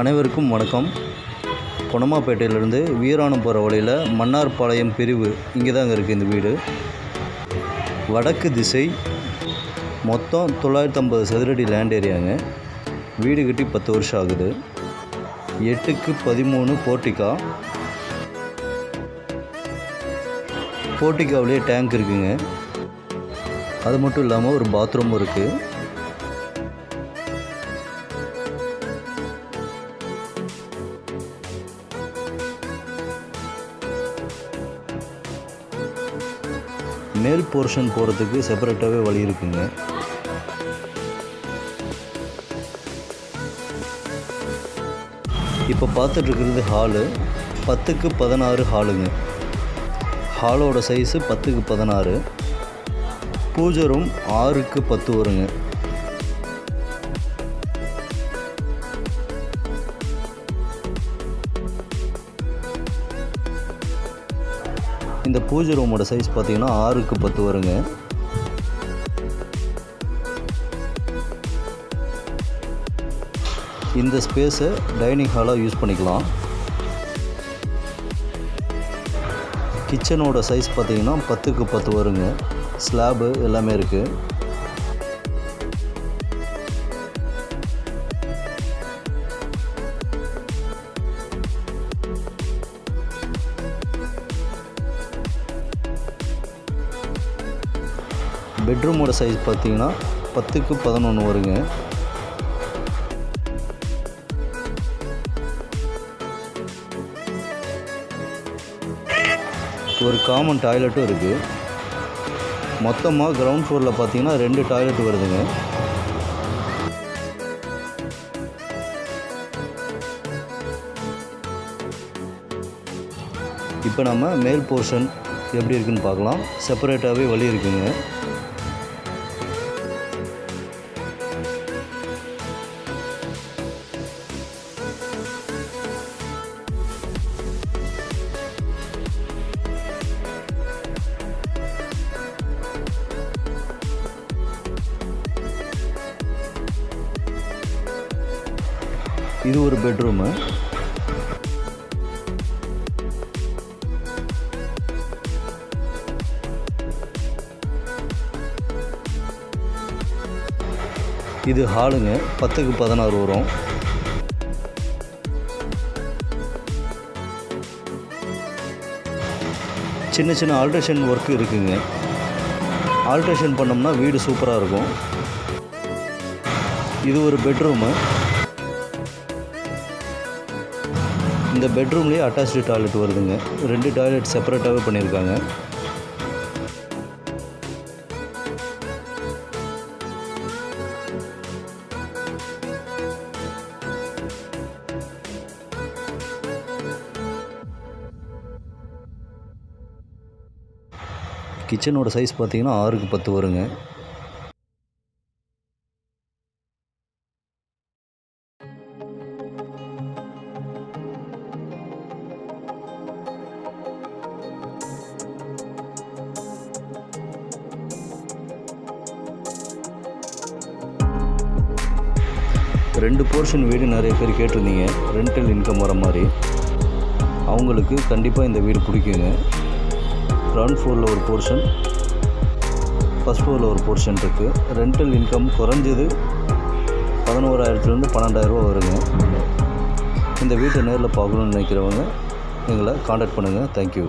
அனைவருக்கும் வணக்கம். பொனமாப்பேட்டையிலேருந்து வீராணம் போகிற வழியில் மன்னார்பாளையம் பிரிவு இங்கே தாங்க இருக்குது இந்த வீடு. வடக்கு திசை மொத்தம் தொள்ளாயிரத்தி ஐம்பது சதுரடி லேண்ட் ஏரியாங்க வீடு கட்டி பத்து வருஷம் ஆகுது. எட்டுக்கு பதிமூணு போர்ட்டிகா போர்ட்டிகாவிலே டேங்க் இருக்குங்க. அது மட்டும் இல்லாமல் ஒரு பாத்ரூம் இருக்குது மேல் போர்ஷன் போகிறதுக்கு செப்பரேட்டாகவே வழி இருக்குங்க. இப்போ பார்த்துட்ருக்கிறது ஹாலு. பத்துக்கு பதினாறு ஹாலுங்க. ஹாலோட சைஸு பத்துக்கு பதினாறு. பூஜை ரூம் ஆறுக்கு பத்து வருங்க. இந்த பூஜை ரூமோட சைஸ் பார்த்தீங்கன்னா ஆறுக்கு பத்து வருங்க. இந்த ஸ்பேஸை டைனிங் ஹாலாக யூஸ் பண்ணிக்கலாம். கிச்சனோட சைஸ் பார்த்தீங்கன்னா பத்துக்கு பத்து வருங்க. ஸ்லாபு எல்லாமே இருக்குது பெட்ரூமோட சைஸ் பார்த்தீங்கன்னா பத்துக்கு பதினொன்று வருங்க. ஒரு காமன் டாய்லெட்டும் இருக்குது மொத்தமாக கிரவுண்ட் ஃப்ளோரில் பார்த்தீங்கன்னா ரெண்டு டாய்லெட் வருதுங்க. இப்போ நம்ம மேல் போர்ஷன் எப்படி இருக்குன்னு பார்க்கலாம். செப்பரேட்டாகவே வழி இருக்குங்க. இது ஒரு பெட்ரூமு. இது ஹாலுங்க பத்துக்கு பதினாறு வரும். சின்ன சின்ன ஆல்ட்ரேஷன் ஒர்க் இருக்குங்க. ஆல்ட்ரேஷன் பண்ணோம்னா வீடு சூப்பராக இருக்கும். இது ஒரு பெட்ரூமு. இந்த பெட்ரூம்லேயே அட்டாச்சு டாய்லெட் வருதுங்க. ரெண்டு டாய்லெட் செப்பரேட்டாகவே பண்ணியிருக்காங்க. கிச்சனோட சைஸ் பார்த்தீங்கன்னா ஆறுக்கு பத்து வருங்க. ரெண்டு போர்ஷன் வீடு நிறைய பேர் கேட்டிருந்தீங்க. ரெண்டல் இன்கம் வர மாதிரி. அவங்களுக்கு கண்டிப்பாக இந்த வீடு பிடிக்குங்க. கிரவுண்ட் ஃப்ளோரில் ஒரு போர்ஷன் ஃபஸ்ட் ஃப்ளோரில் ஒரு போர்ஷன் இருக்குது ரெண்டல் இன்கம் குறைஞ்சது பதினோராயிரத்துலேருந்து பன்னெண்டாயிரரூவா வருங்க. இந்த வீட்டை நேரில் பார்க்கணுன்னு நினைக்கிறவங்க எங்களை காண்டாக்ட் பண்ணுங்கள் தேங்க்யூ